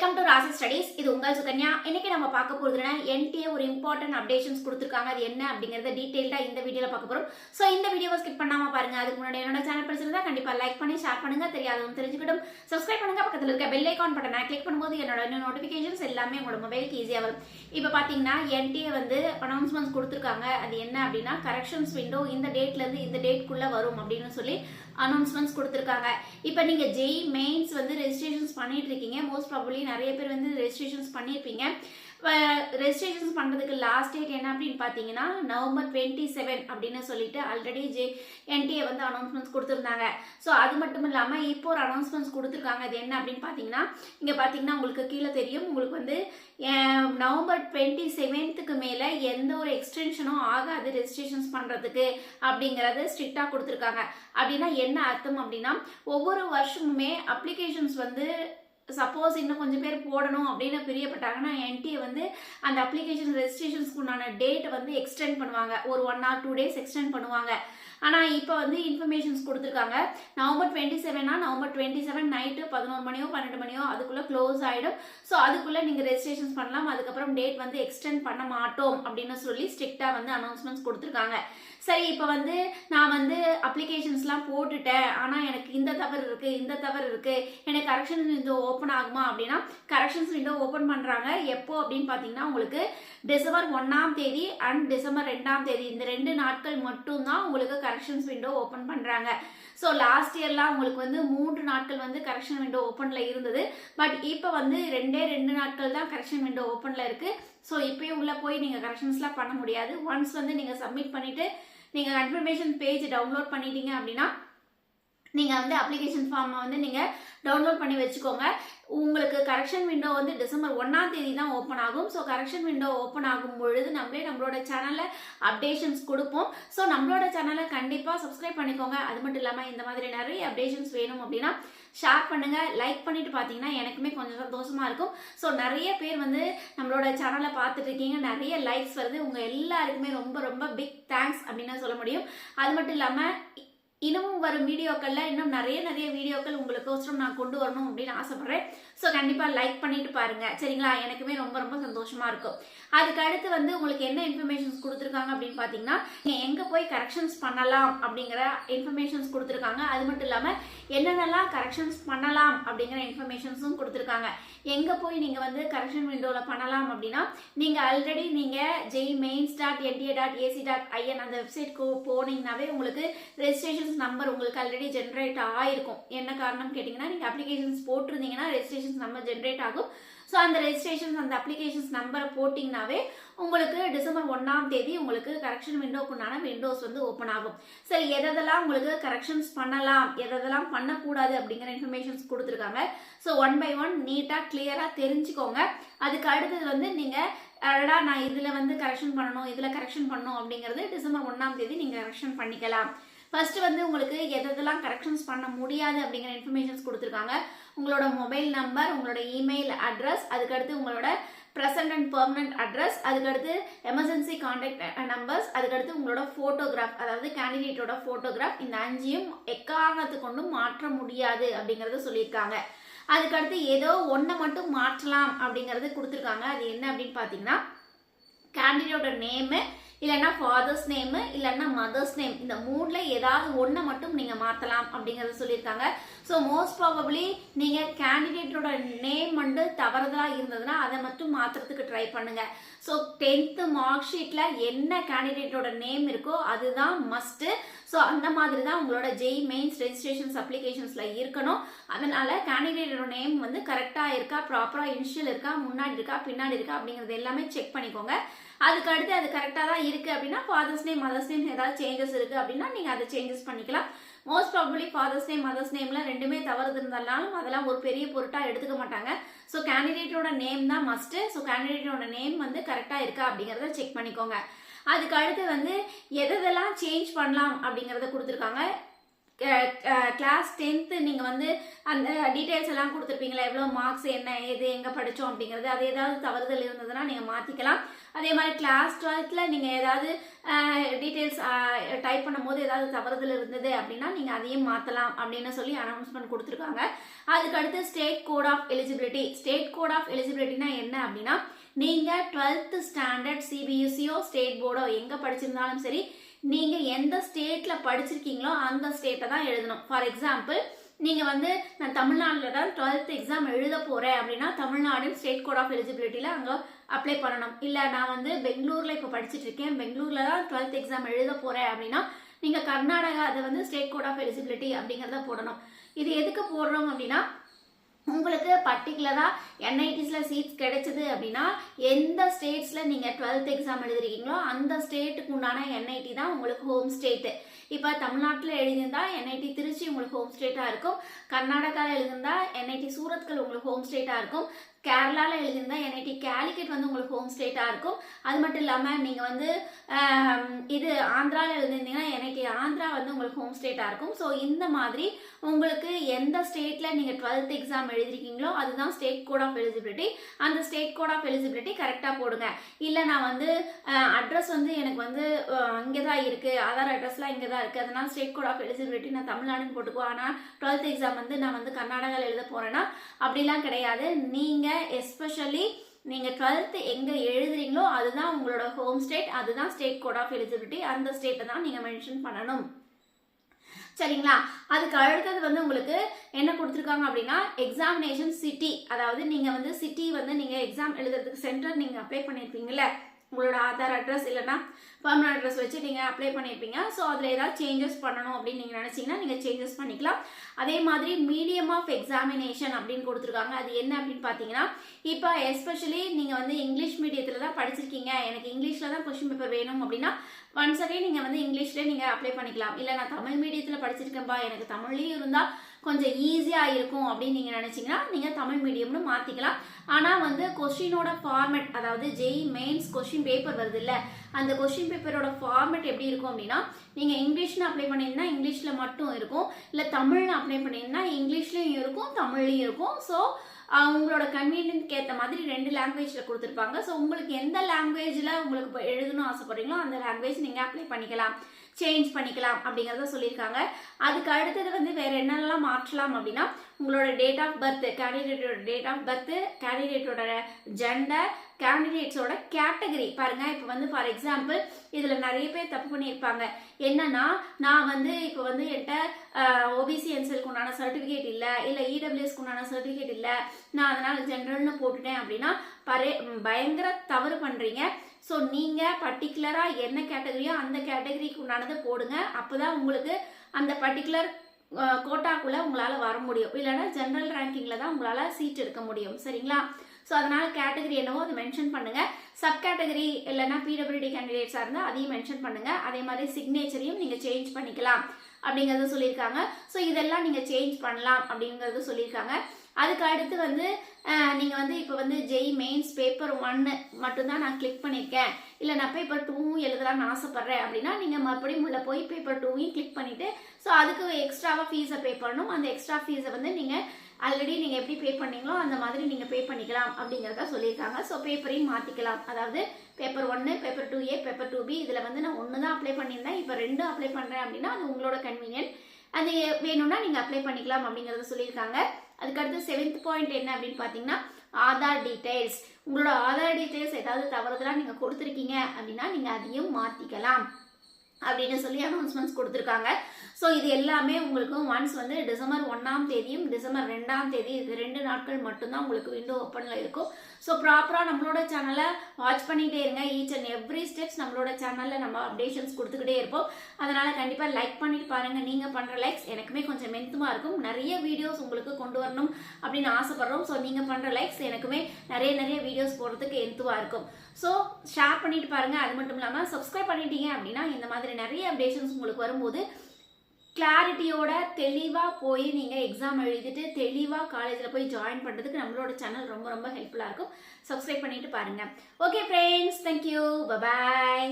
Welcome to ராசி studies இது உங்கள் சுகன்யா. இன்னைக்கு நம்ம பார்க்க போகிறதுனா என்டிஏ ஒரு இம்பார்ட்டன்ட் அப்டேஷன்ஸ் கொடுத்துருக்காங்க. அது என்ன அப்படிங்கறத டீட்டெயில்டாக இந்த வீடியோவில் பார்க்க போகிறோம் ஸோ இந்த வீடியோவை ஸ்கிப் பண்ணாமல் பாருங்க. அதுக்கு முன்னாடி என்னோட சேனல் பிடிச்சிருந்தா கண்டிப்பாக லைக் பண்ணி ஷேர் பண்ணுங்க. தெரியாதவங்க தெரிஞ்சுக்கிட்டும். சப்ஸ்கிரைப் பண்ணுங்க. பக்கத்தில் இருக்க பெல் ஐக்கான் பட்டனை கிளிக் பண்ணும்போது என்னோட நோட்டிஃபிகேஷன்ஸ் எல்லாமே உங்களோட மொபைலுக்கு ஈஸியாக வரும். இப்போ பார்த்தீங்கன்னா என்டிஏ வந்து அனௌன்ஸ்மெண்ட்ஸ் கொடுத்துருக்காங்க. அது என்ன அப்படின்னா கரெக்ஷன்ஸ் விண்டோ இந்த டேட்லேருந்து இந்த டேட்குள்ளே வரும் அப்படின்னு சொல்லி அனௌன்ஸ்மெண்ட்ஸ் கொடுத்துருக்காங்க. இப்போ நீங்கள் ஜெய் மெயின்ஸ் வந்து ரெஜிஸ்ட்ரேஷன்ஸ் பண்ணிட்டு இருக்கீங்க. மோஸ்ட் ப்ராபப்ளி நிறைய பேர் வந்து ரெஜிஸ்ட்ரேஷன்ஸ் பண்ணியிருப்பீங்க ரெஜிஸ்ட்ரேஷன்ஸ் பண்ணுறதுக்கு லாஸ்ட் டேட் என்ன அப்படின்னு பார்த்தீங்கன்னா நவம்பர் டுவெண்ட்டி செவன் அப்படின்னு சொல்லிட்டு ஆல்ரெடி ஜே என்டிஏ வந்து அனௌன்ஸ்மெண்ட்ஸ் கொடுத்துருந்தாங்க. ஸோ அது மட்டும் இல்லாமல் இப்போ ஒரு அனௌன்ஸ்மெண்ட்ஸ் கொடுத்துருக்காங்க. அது என்ன அப்படின்னு பார்த்தீங்கன்னா இங்கே பார்த்தீங்கன்னா உங்களுக்கு கீழே தெரியும். உங்களுக்கு வந்து நவம்பர் டுவெண்ட்டி செவன்த்துக்கு மேலே எந்த ஒரு எக்ஸ்டென்ஷனும் ஆகாது ரெஜிஸ்ட்ரேஷன்ஸ் பண்ணுறதுக்கு அப்படிங்கிறத ஸ்ட்ரிக்டாக கொடுத்துருக்காங்க. அப்படின்னா என்ன அர்த்தம் அப்படின்னா ஒவ்வொரு வருஷமுமே அப்ளிகேஷன்ஸ் வந்து சப்போஸ் இன்னும் கொஞ்சம் பேர் போடணும் அப்படின்னு பிரியப்பட்டாங்கன்னா என்டிஏ வந்து அந்த அப்ளிகேஷன் ரெஜிஸ்ட்ரேஷன்ஸ்க்கு உண்டான டேட்டை வந்து எக்ஸ்டெண்ட் பண்ணுவாங்க. ஒரு one or two days extend பண்ணுவாங்க. ஆனால் இப்போ வந்து இன்ஃபர்மேஷன்ஸ் கொடுத்துருக்காங்க. நவம்பர் டுவெண்ட்டி செவனா நவம்பர் டுவெண்ட்டி செவன் நைட்டு பதினோரு மணியோ பன்னெண்டு மணியோ அதுக்குள்ளே க்ளோஸ் ஆகிடும் ஸோ அதுக்குள்ளே நீங்கள் ரெஜிஸ்ட்ரேஷன்ஸ் பண்ணலாம். அதுக்கப்புறம் டேட் வந்து எக்ஸ்டெண்ட் பண்ண மாட்டோம் அப்படின்னு சொல்லி ஸ்ட்ரிக்டாக வந்து அனௌன்ஸ்மெண்ட்ஸ் கொடுத்துருக்காங்க. சரி இப்போ வந்து நான் வந்து அப்ளிகேஷன்ஸ்லாம் போட்டுட்டேன். ஆனால் எனக்கு இந்த தவறு இருக்குது இந்த தவறு இருக்குது எனக்கு கரெக்ஷன்ஸ் விண்டோ ஓப்பன் ஆகுமா அப்படின்னா கரெக்ஷன்ஸ் விண்டோ ஓப்பன் பண்ணுறாங்க எப்போ அப்படின்னு பார்த்தீங்கன்னா உங்களுக்கு டிசம்பர் ஒன்றாம் தேதி அண்ட் டிசம்பர் ரெண்டாம் தேதி. இந்த ரெண்டு நாட்கள் மட்டும்தான் உங்களுக்கு கரெக்ஷன்ஸ் விண்டோ ஓப்பன் பண்ணுறாங்க ஸோ லாஸ்ட் இயர்லாம் உங்களுக்கு வந்து மூன்று நாட்கள் வந்து கரெக்ஷன் விண்டோ ஓப்பனில் இருந்தது. பட் இப்போ வந்து ரெண்டே ரெண்டு நாட்கள் தான் கரெக்ஷன் விண்டோ ஓப்பனில் இருக்குது ஸோ இப்போயும் உள்ளே போய் நீங்கள் கரெக்ஷன்ஸ்லாம் பண்ண முடியாது. ஒன்ஸ் வந்து நீங்கள் சப்மிட் பண்ணிவிட்டு நீங்கள் கன்ஃபர்மேஷன் பேஜ் டவுன்லோட் பண்ணிட்டீங்க அப்படின்னா நீங்கள் வந்து அப்ளிகேஷன் ஃபார்மை வந்து நீங்கள் டவுன்லோட் பண்ணி வச்சுக்கோங்க. உங்களுக்கு கரெக்ஷன் விண்டோ வந்து டிசம்பர் ஒன்றாம் தேதி தான் ஓப்பன் ஆகும். ஸோ கரெக்ஷன் விண்டோ ஓப்பன் ஆகும் பொழுது நம்மளே நம்மளோட சேனலில் அப்டேஷன்ஸ் கொடுப்போம். ஸோ நம்மளோட சேனலை கண்டிப்பாக சப்ஸ்கிரைப் பண்ணிக்கோங்க. அது மட்டும் இல்லாமல் இந்த மாதிரி நிறைய அப்டேஷன்ஸ் வேணும் அப்படின்னா ஷேர் பண்ணுங்கள் லைக் பண்ணிட்டு பார்த்தீங்கன்னா எனக்குமே கொஞ்சம் சந்தோஷமாக இருக்கும். ஸோ நிறைய பேர் வந்து நம்மளோட சேனலை பார்த்துட்டு இருக்கீங்க. நிறைய லைக்ஸ் வருது. உங்கள் எல்லாருக்குமே ரொம்ப ரொம்ப பிக் தேங்க்ஸ் அப்படின்னு சொல்ல முடியும். அது மட்டும் இல்லாமல் இன்னமும் வரும் வீடியோக்களில். இன்னும் நிறைய நிறைய வீடியோக்கள் உங்களுக்கோசரம் நான் கொண்டு வரணும் அப்படின்னு ஆசைப்பட்றேன். ஸோ கண்டிப்பாக லைக் பண்ணிட்டு பாருங்க. சரிங்களா? எனக்குமே ரொம்ப ரொம்ப சந்தோஷமா இருக்கும். அதுக்கு அடுத்து வந்து உங்களுக்கு என்ன இன்ஃபர்மேஷன்ஸ் கொடுத்துருக்காங்க அப்படின்னு பார்த்தீங்கன்னா நீங்கள் எங்கே போய் கரெக்ஷன்ஸ் பண்ணலாம் அப்படிங்கிற இன்ஃபர்மேஷன்ஸ் கொடுத்துருக்காங்க. அது மட்டும் இல்லாமல் என்னென்னலாம் கரெக்ஷன்ஸ் பண்ணலாம் அப்படிங்கிற இன்ஃபர்மேஷன்ஸும் கொடுத்துருக்காங்க. எங்கே போய் நீங்கள் வந்து கரெக்ஷன் விண்டோவில் பண்ணலாம் அப்படின்னா நீங்கள் ஆல்ரெடி நீங்கள் JEE mains dot NTA dot AC dot IN அந்த வெப்சைட்க்கு போனீங்கன்னாவே உங்களுக்கு ரெஜிஸ்ட்ரேஷன்ஸ் நம்பர் உங்களுக்கு ஆல்ரெடி ஜென்ரேட் ஆகிருக்கும் என்ன காரணம் கேட்டிங்கன்னா நீங்கள் அப்ளிகேஷன்ஸ் போட்டிருந்தீங்கன்னா ரெஜிஸ்ட்ரேஷன்ஸ் நம்பர் ஜென்ரேட் ஆகும். ஸோ அந்த ரெஜிஸ்ட்ரேஷன்ஸ் அந்த அப்ளிகேஷன்ஸ் நம்பரை போட்டிங்கனாவே உங்களுக்கு டிசம்பர் ஒன்றாம் தேதி உங்களுக்கு கரெக்ஷன் விண்டோக்குண்டான விண்டோஸ் வந்து ஓப்பன் ஆகும். சரி எதெல்லாம் உங்களுக்கு கரெக்ஷன்ஸ் பண்ணலாம் எதெல்லாம் பண்ணக்கூடாது அப்படிங்கிற இன்ஃபர்மேஷன்ஸ் கொடுத்துருக்காங்க. ஸோ ஒன் பை ஒன் நீட்டாக கிளியராக தெரிஞ்சுக்கோங்க. அதுக்கு அடுத்தது வந்து நீங்கள் அடடா நான் இதில் வந்து கரெக்ஷன் பண்ணணும் இதில் கரெக்ஷன் பண்ணணும் அப்படிங்கிறது டிசம்பர் ஒன்றாம் தேதி நீங்கள் கரெக்ஷன் பண்ணிக்கலாம். ஃபஸ்ட்டு வந்து உங்களுக்கு எதெல்லாம் கரெக்ஷன்ஸ் பண்ண முடியாது அப்படிங்கிற இன்ஃபர்மேஷன்ஸ் கொடுத்துருக்காங்க. உங்களோட மொபைல் நம்பர் உங்களோட இமெயில் அட்ரஸ் அதுக்கடுத்து உங்களோட ப்ரெசன்ட் அண்ட் பெர்மனன்ட் அட்ரஸ் அதுக்கடுத்து எமர்ஜென்சி காண்டாக்ட் நம்பர்ஸ் அதுக்கடுத்து உங்களோட ஃபோட்டோகிராஃப் அதாவது கேண்டிடேட்டோட ஃபோட்டோகிராஃப் இந்த அஞ்சையும் எக்காரணத்து கொண்டும் மாற்ற முடியாது அப்படிங்கிறத சொல்லியிருக்காங்க. அதுக்கடுத்து ஏதோ ஒன்றை மட்டும் மாற்றலாம் அப்படிங்கிறது கொடுத்துருக்காங்க. அது என்ன அப்படின்னு பார்த்தீங்கன்னா கேண்டிடேட்டோட நேமு இல்லைன்னா ஃபாதர்ஸ் நேமு இல்லைன்னா மதர்ஸ் நேம் இந்த மூணில் ஏதாவது ஒன்றை மட்டும் நீங்கள் மாற்றலாம் அப்படிங்கிறத சொல்லியிருக்காங்க. ஸோ மோஸ்ட் ப்ராபப்ளி நீங்கள் கேண்டிடேட்டோட நேம் வந்து தவறுதலாக இருந்ததுன்னா அதை மட்டும் மாற்றுறதுக்கு ட்ரை பண்ணுங்க. ஸோ டென்த்து மார்க் ஷீட்டில் என்ன கேண்டிடேட்டோட நேம் இருக்கோ அதுதான் மஸ்ட்டு ஸோ அந்த மாதிரி தான் உங்களோட ஜெய் மெயின்ஸ் ரெஜிஸ்ட்ரேஷன்ஸ் அப்ளிகேஷன்ஸில் இருக்கணும். அதனால் கேண்டிடேட்டோட நேம் வந்து கரெக்டாக இருக்கா ப்ராப்பராக இனிஷியல் இருக்கா முன்னாடி இருக்கா பின்னாடி இருக்கா அப்படிங்கிறது எல்லாமே செக் பண்ணிக்கோங்க. அதுக்கு அடுத்து அது கரெக்டாக தான் இருக்குது அப்படின்னா ஃபாதர்ஸ் நேம் மதர்ஸ் நேம் ஏதாவது சேஞ்சஸ் இருக்குது அப்படின்னா நீங்கள் அதை சேஞ்சஸ் பண்ணிக்கலாம். Most probably father's name mother's நேம்லாம் ரெண்டுமே தவறு இருந்தாலும் அதெல்லாம் ஒரு பெரிய பொருட்டாக எடுத்துக்க மாட்டாங்க. ஸோ கேண்டிடேட்டோட நேம் தான் மஸ்ட்டு ஸோ கேண்டிடேட்டோட நேம் வந்து கரெக்டாக இருக்கா அப்படிங்கிறத செக் பண்ணிக்கோங்க. அதுக்கு அடுத்து வந்து எதெல்லாம் சேஞ்ச் பண்ணலாம் அப்படிங்கிறத கொடுத்துருக்காங்க. கிளாஸ் டென்த்து நீங்கள் வந்து அந்த டீட்டெயில்ஸ் எல்லாம் கொடுத்துருப்பீங்களா எவ்வளோ மார்க்ஸ் என்ன எது எங்கே படித்தோம் அப்படிங்கிறது அது ஏதாவது தவறுதல் இருந்ததுன்னா நீங்கள் மாற்றிக்கலாம் அதே மாதிரி கிளாஸ் டுவெல்த்தில் நீங்கள் ஏதாவது டீட்டெயில்ஸ் டைப் பண்ணும்போது ஏதாவது தவறுதல் இருந்தது அப்படின்னா நீங்கள் அதையும் மாற்றலாம் அப்படின்னு சொல்லி அனௌன்ஸ்மெண்ட் கொடுத்துருக்காங்க. அதுக்கடுத்து state code of eligibility state code of எலிஜிபிலிட்டினா என்ன அப்படின்னா நீங்கள் டுவெல்த்து ஸ்டாண்டர்ட் சிபிஎஸ்சியோ ஸ்டேட் போர்டோ எங்கே படிச்சிருந்தாலும் சரி நீங்கள் எந்த ஸ்டேட்டில் படிச்சிருக்கீங்களோ அந்த ஸ்டேட்டை தான் எழுதணும். ஃபார் எக்ஸாம்பிள் நீங்கள் வந்து நான் தமிழ்நாட்டில் தான் டுவெல்த் எக்ஸாம் எழுத போகிறேன் அப்படின்னா தமிழ்நாடு ஸ்டேட் கோட் ஆஃப் எலிஜிபிலிட்டியில் அங்கே அப்ளை பண்ணணும். இல்லை நான் வந்து பெங்களூரில் இப்போ படிச்சுட்டு இருக்கேன் பெங்களூரில் தான் டுவெல்த் எக்ஸாம் எழுத போகிறேன் அப்படின்னா நீங்கள் கர்நாடகா அதை வந்து ஸ்டேட் கோட் ஆஃப் எலிஜிபிலிட்டி அப்படிங்கிறத போடணும். இது எதுக்கு போடுறோம் அப்படின்னா உங்களுக்கு பர்டிகுலராக என்ஐடிஸில் சீட்ஸ் கிடைச்சது அப்படின்னா எந்த ஸ்டேட்ஸில் நீங்கள் டுவெல்த் எக்ஸாம் எழுதிருக்கீங்களோ அந்த ஸ்டேட்டுக்கு உண்டான என்ஐடி தான் உங்களுக்கு ஹோம் ஸ்டேட்டு இப்போ தமிழ்நாட்டில் எழுதியிருந்தா என்ஐடி திருச்சி உங்களுக்கு ஹோம் ஸ்டேட்டாக இருக்கும். கர்நாடகாவில் எழுதியிருந்தா என்ஐடி சூரத்கல் உங்களுக்கு ஹோம் ஸ்டேட்டாக இருக்கும். கேரளாவில் எழுதியிருந்தா என்ஐடி கேலிக்கட் வந்து உங்களுக்கு ஹோம் ஸ்டேட்டாக இருக்கும். அது மட்டும் இல்லாமல் நீங்கள் வந்து இது ஆந்திராவில் எழுதியிருந்தீங்கன்னா என்ஐடி ஆந்திரா வந்து உங்களுக்கு ஹோம் ஸ்டேட்டாக இருக்கும். ஸோ இந்த மாதிரி உங்களுக்கு எந்த ஸ்டேட்டில் நீங்கள் டுவெல்த் எக்ஸாம் எழுதிருக்கீங்களோ அதுதான் ஸ்டேட் கோட் ஆஃப் எலிஜிபிலிட்டி அந்த ஸ்டேட் கோட் ஆஃப் எலிஜிபிலிட்டி கரெக்டாக போடுங்க. இல்லை நான் வந்து அட்ரஸ் வந்து எனக்கு வந்து இங்கே தான் இருக்குது ஆதார் அட்ரஸ்லாம் இங்கே தான் இருக்குது அதனால் ஸ்டேட் கோட் ஆஃப் எலிஜிபிலிட்டி நான் தமிழ்நாடுன்னு போட்டுக்குவோம் ஆனால் டுவெல்த் எக்ஸாம் வந்து நான் வந்து கர்நாடகாவில் எழுத போகிறேன்னா அப்படிலாம் கிடையாது. நீங்கள் எஸ்பெஷலி நீங்கள் டுவெல்த்து எங்கே எழுதுறீங்களோ அதுதான் உங்களோட ஹோம் ஸ்டேட் அதுதான் ஸ்டேட் கோட் ஆஃப் எலிஜிபிலிட்டி அந்த ஸ்டேட்டை தான் நீங்கள் மென்ஷன் பண்ணணும். சரிங்களா? அதுக்கு அடுத்தது வந்து உங்களுக்கு என்ன கொடுத்துருக்காங்க அப்படின்னா எக்ஸாமினேஷன் சிட்டி அதாவது நீங்கள் வந்து சிட்டி வந்து நீங்கள் எக்ஸாம் எழுதுறதுக்கு சென்டர் நீங்கள் அப்ளை பண்ணியிருப்பீங்களே உங்களோட ஆதார் அட்ரஸ் இல்லைன்னா பர்மனன்ட் அட்ரஸ் வச்சு நீங்கள் அப்ளை பண்ணியிருப்பீங்க ஸோ அதில் ஏதாவது சேஞ்சஸ் பண்ணணும் அப்படின்னு நீங்கள் நினச்சிங்கன்னா நீங்கள் சேஞ்சஸ் பண்ணிக்கலாம். அதே மாதிரி மீடியம் ஆஃப் எக்ஸாமினேஷன் அப்படின்னு கொடுத்துருக்காங்க. அது என்ன அப்படின்னு பார்த்தீங்கன்னா இப்போ எஸ்பெஷலி நீங்கள் வந்து இங்கிலீஷ் மீடியத்தில் தான் படிச்சிருக்கீங்க. எனக்கு இங்கிலீஷில் தான் கொஷின் பேப்பர் வேணும் அப்படின்னா ஒன்ஸ் அகைன் நீங்கள் வந்து இங்கிலீஷில் நீங்கள் அப்ளை பண்ணிக்கலாம். இல்லை நான் தமிழ் மீடியத்தில் படிச்சிருக்கேன்ப்பா எனக்கு தமிழ்லேயும் இருந்தால் கொஞ்சம் ஈஸியாக இருக்கும் அப்படின்னு நீங்கள் நினச்சிங்கன்னா நீங்கள் தமிழ் மீடியம்னு மாற்றிக்கலாம் ஆனால் வந்து கொஷினோட ஃபார்மெட் அதாவது ஜெய் மெயின்ஸ் கொஷின் பேப்பர் வருது இல்லை அந்த கொஷின் பேப்பரோட ஃபார்மெட் எப்படி இருக்கும் அப்படின்னா நீங்கள் இங்கிலீஷ்னு அப்ளை பண்ணியிருந்தா இங்கிலீஷில் மட்டும் இருக்கும். இல்லை தமிழ்னு அப்ளை பண்ணியிருந்தா இங்கிலீஷ்லேயும் இருக்கும் தமிழ்லையும் இருக்கும். ஸோ உங்களோட கன்வீனியன்ட்க்கு ஏற்ற மாதிரி ரெண்டு லாங்குவேஜில் கொடுத்துருப்பாங்க. ஸோ உங்களுக்கு எந்த லாங்குவேஜில் உங்களுக்கு இப்போ எழுதணும் ஆசைப்படுறீங்களோ அந்த லாங்குவேஜ் நீங்கள் அப்ளை பண்ணிக்கலாம். சேஞ்ச் பண்ணிக்கலாம் அப்படிங்கிறத சொல்லியிருக்காங்க. அதுக்கு அடுத்தது வந்து வேறு என்னெல்லாம் மாற்றலாம் அப்படின்னா உங்களோட டேட் ஆஃப் பர்த் கேண்டிடேட்டோட டேட் ஆஃப் பர்த் கேண்டிடேட்டோட ஜெண்டர் கேண்டிடேட்ஸோட கேட்டகரி பாருங்க இப்போ வந்து ஃபார் எக்ஸாம்பிள் இதில் நிறைய பேர் தப்பு பண்ணியிருப்பாங்க. என்னன்னா நான் வந்து இப்போ வந்து என்கிட்ட ஓபிசி என்செலுக்கு உண்டான சர்டிஃபிகேட் இல்லை இல்லை இடபிள்யூஎஸ்க்கு உண்டான சர்டிஃபிகேட் இல்லை நான் அதனால் ஜென்ரல்னு போட்டுட்டேன் அப்படின்னா பரே பயங்கர தவறு பண்ணுறீங்க ஸோ நீங்கள் பர்டிகுலராக என்ன கேட்டகரியோ அந்த கேட்டகரிக்கு உண்டானதை போடுங்க. அப்போ தான் உங்களுக்கு அந்த பர்டிகுலர் கோட்டாக்குள்ளே உங்களால் வர முடியும். இல்லைன்னா ஜென்ரல் ரேங்கிங்கில் தான் உங்களால் சீட் எடுக்க முடியும். சரிங்களா? ஸோ அதனால் கேட்டகரி என்னவோ அதை மென்ஷன் பண்ணுங்கள் சப் கேட்டகரி இல்லைன்னா பிடபிள்யூடி கேண்டிடேட்ஸாக இருந்தால் அதையும் மென்ஷன் பண்ணுங்கள் அதே மாதிரி சிக்னேச்சரையும் நீங்கள் சேஞ்ச் பண்ணிக்கலாம் அப்படிங்கிறத சொல்லியிருக்காங்க. ஸோ இதெல்லாம் நீங்கள் சேஞ்ச் பண்ணலாம் அப்படிங்கிறது சொல்லியிருக்காங்க. அதுக்கு அடுத்து வந்து நீங்கள் வந்து இப்போ வந்து ஜெய் மெயின்ஸ் பேப்பர் ஒன்று மட்டும்தான் நான் கிளிக் பண்ணியிருக்கேன் இல்லை நான் பேப்பர் டூவும் எழுதலாம்னு ஆசைப்பட்றேன் அப்படின்னா நீங்கள் மறுபடியும் உள்ள போய் பேப்பர் டூவையும் கிளிக் பண்ணிவிட்டு ஸோ அதுக்கு எக்ஸ்ட்ராவாக ஃபீஸை பே பண்ணணும். அந்த எக்ஸ்ட்ரா ஃபீஸை வந்து நீங்கள் ஆல்ரெடி நீங்கள் எப்படி பே பண்ணீங்களோ அந்த மாதிரி நீங்கள் பே பண்ணிக்கலாம் அப்படிங்கிறத சொல்லியிருக்காங்க. ஸோ பேப்பரையும் மாற்றிக்கலாம் அதாவது பேப்பர் ஒன்று paper two A paper two B இதில் வந்து நான் ஒன்று தான் அப்ளை பண்ணியிருந்தேன். இப்போ ரெண்டு அப்ளை பண்ணுறேன் அப்படின்னா அது உங்களோட கன்வீனியன்ட் அது வேணும்னா நீங்கள் அப்ளை பண்ணிக்கலாம் அப்படிங்கிறத சொல்லியிருக்காங்க. அதுக்கடுத்து செவன்த் பாயிண்ட் என்ன அப்படின்னு பார்த்தீங்கன்னா ஆதார் டீடைல்ஸ் உங்களோட ஆதார் டீடைல்ஸ் ஏதாவது தவறுதலாக நீங்கள் கொடுத்துருக்கீங்க அப்படின்னா நீங்கள் அதையும் மாற்றிக்கலாம் அப்படின்னு சொல்லி அனௌன்ஸ்மெண்ட்ஸ் கொடுத்துருக்காங்க. ஸோ இது எல்லாமே உங்களுக்கு ஒன்ஸ் வந்து டிசம்பர் ஒன்றாம் தேதியும் டிசம்பர் ரெண்டாம் தேதி இது ரெண்டு நாட்கள் மட்டும்தான் உங்களுக்கு விண்டோ ஓப்பனில் இருக்கும். ஸோ ப்ராப்பராக நம்மளோட சேனலை வாட்ச் பண்ணிகிட்டே இருங்க. ஈச் அண்ட் எவ்ரி ஸ்டெப்ஸ் நம்மளோட சேனலில் நம்ம அப்டேஷன்ஸ் கொடுத்துக்கிட்டே இருப்போம். அதனால் கண்டிப்பாக லைக் பண்ணிட்டு பாருங்கள் நீங்கள் பண்ணுற லைக்ஸ் எனக்குமே கொஞ்சம் மென்த்துமாக இருக்கும். நிறைய வீடியோஸ் உங்களுக்கு கொண்டு வரணும் அப்படின்னு ஆசைப்பட்றோம். ஸோ நீங்கள் பண்ணுற லைக்ஸ் எனக்குமே நிறைய நிறைய வீடியோஸ் போடுறதுக்கு எந்துவாக இருக்கும். ஸோ ஷேர் பண்ணிட்டு பாருங்கள் அது மட்டும் இல்லாமல் சப்ஸ்கிரைப் பண்ணிட்டீங்க அப்படின்னா இந்த மாதிரி நிறைய அப்டேஷன்ஸ் உங்களுக்கு வரும்போது கிளாரிட்டியோட தெளிவாக போய் நீங்கள் எக்ஸாம் எழுதிட்டு தெளிவாக காலேஜில் போய் ஜாயின் பண்ணுறதுக்கு நம்மளோட சேனல் ரொம்ப ரொம்ப ஹெல்ப்ஃபுல்லாக இருக்கும். சப்ஸ்கிரைப் பண்ணிட்டு பாருங்கள் ஓகே ஃப்ரெண்ட்ஸ் தேங்க்யூ பபாய்